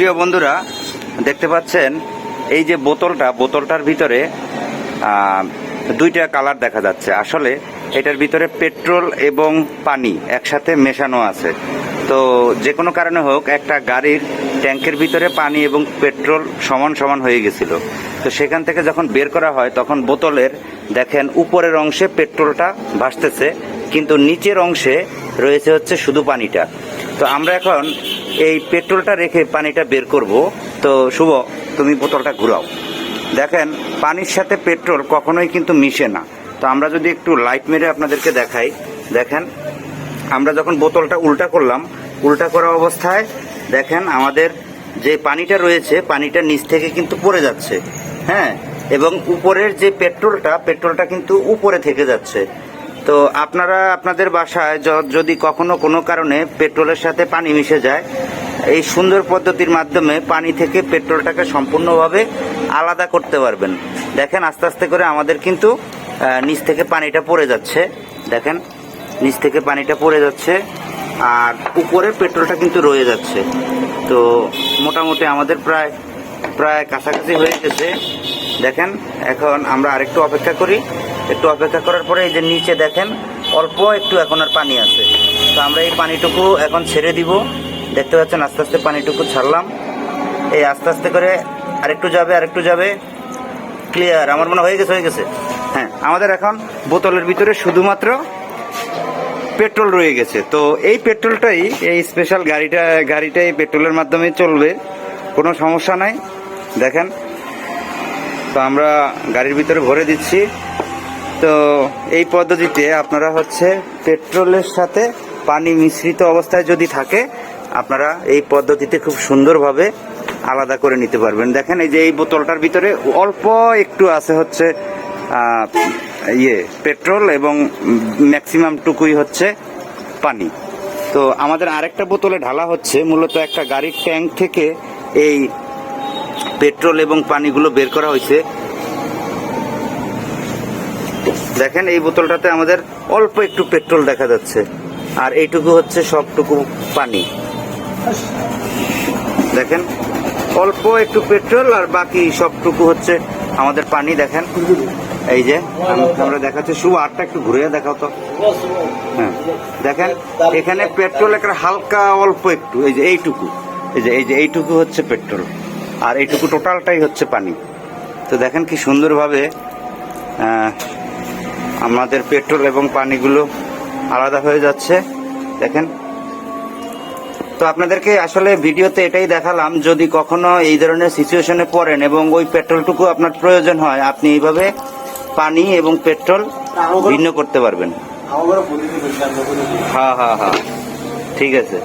প্রিয় বন্ধুরা, দেখতে পাচ্ছেন, এই যে বোতলটা, বোতলটার ভিতরে দুইটা কালার দেখা যাচ্ছে। আসলে এটার ভিতরে পেট্রোল এবং পানি একসাথে মেশানো আছে। তো যে কোনো কারণে হোক, একটা গাড়ির ট্যাঙ্কের ভিতরে পানি এবং পেট্রোল সমান সমান হয়ে গেছিল। তো সেখান থেকে যখন বের করা হয়, তখন বোতলের, দেখেন, উপরের অংশে পেট্রোলটা ভাসতেছে, কিন্তু নিচের অংশে রয়েছে হচ্ছে শুধু পানিটা। তো আমরা এখন এই পেট্রোলটা রেখে পানিটা বের করব। তো শুভ, তুমি বোতলটা ঘুরাও। দেখেন, পানির সাথে পেট্রোল কখনোই কিন্তু মিশে না। তো আমরা যদি একটু লাইট মেরে আপনাদেরকে দেখাই। দেখেন, আমরা যখন বোতলটা উল্টা করলাম, উল্টা করা অবস্থায় দেখেন আমাদের যে পানিটা রয়েছে, পানিটা নিচ থেকে কিন্তু পড়ে যাচ্ছে। হ্যাঁ এবং উপরের যে পেট্রোলটা পেট্রোলটা কিন্তু উপরে থেকে যাচ্ছে। তো আপনারা, আপনাদের বাসায় যদি কখনো কোনো কারণে পেট্রোলের সাথে পানি মিশে যায়, এই সুন্দর পদ্ধতির মাধ্যমে পানি থেকে পেট্রোলটাকে সম্পূর্ণভাবে আলাদা করতে পারবেন। দেখেন, আস্তে আস্তে করে আমাদের কিন্তু নিচ থেকে পানিটা পড়ে যাচ্ছে। দেখেন, নিচ থেকে পানিটা পড়ে যাচ্ছে, আর উপরে পেট্রোলটা কিন্তু রয়ে যাচ্ছে। তো মোটামুটি আমাদের প্রায় প্রায় কাছাকাছি হয়ে গেছে। দেখেন, এখন আমরা আরেকটু অপেক্ষা করি। একটু অপেক্ষা করার পরে এই যে নিচে দেখেন, অল্প একটু এখন আর পানি আছে। তো আমরা এই পানিটুকু এখন ছেড়ে দিব। দেখতে পাচ্ছেন, আস্তে আস্তে পানিটুকু ছাড়লাম। এই আস্তে আস্তে করে আরেকটু যাবে আরেকটু যাবে। ক্লিয়ার আমার মনে হয়ে গেছে হয়ে গেছে। হ্যাঁ আমাদের এখন বোতলের ভিতরে শুধুমাত্র পেট্রোল রয়ে গেছে। তো এই পেট্রোলটাই, এই স্পেশাল গাড়িটা, গাড়িটাই পেট্রোলের মাধ্যমে চলবে। কোনো সমস্যা নাই। দেখেন, তো আমরা গাড়ির ভিতরে ভরে দিচ্ছি। তো এই পদ্ধতিতে আপনারা হচ্ছে পেট্রোলের সাথে পানি মিশ্রিত অবস্থায় যদি থাকে, আপনারা এই পদ্ধতিতে খুব সুন্দরভাবে আলাদা করে নিতে পারবেন। দেখেন এই যে এই বোতলটার ভিতরে অল্প একটু আছে হচ্ছে ইয়ে পেট্রোল এবং ম্যাক্সিমাম টুকুই হচ্ছে পানি। তো আমাদের আরেকটা বোতলে ঢালা হচ্ছে, মূলত একটা গাড়ির ট্যাঙ্ক থেকে এই পেট্রোল এবং পানিগুলো বের করা হয়েছে। দেখেন এই বোতলটাতে আমাদের অল্প একটু পেট্রোল দেখা যাচ্ছে। আর এইটুকু হচ্ছে সবটুকু পানি। দেখেন, অল্প একটু পেট্রোল আর বাকি সবটুকু হচ্ছে আমাদের পানি। দেখেন, এই যে, আম- আমরা দেখাচ্ছি। শুভ, আটটা একটু ঘুরে দেখাও তো। হ্যাঁ দেখেন, এখানে পেট্রোল একটা হালকা অল্প একটু, এই যে এইটুকু। এই যে এই যে, এইটুকু হচ্ছে পেট্রোল। আর এইটুকু টোটালটাই হচ্ছে পানি। তো দেখেন কি সুন্দরভাবে আমাদের পেট্রোল এবং পানিগুলো আলাদা হয়ে যাচ্ছে। দেখেন। তো আপনাদেরকে আসলে ভিডিওতে এটাই দেখালাম যদি কখনো এই ধরনের সিচুয়েশনে পড়েন এবং ওই পেট্রোলটুকু আপনার প্রয়োজন হয় আপনি এইভাবে পানি এবং পেট্রোল ভিন্ন করতে পারবেন। হ্যাঁ হ্যাঁ হ্যাঁ। ঠিক আছে।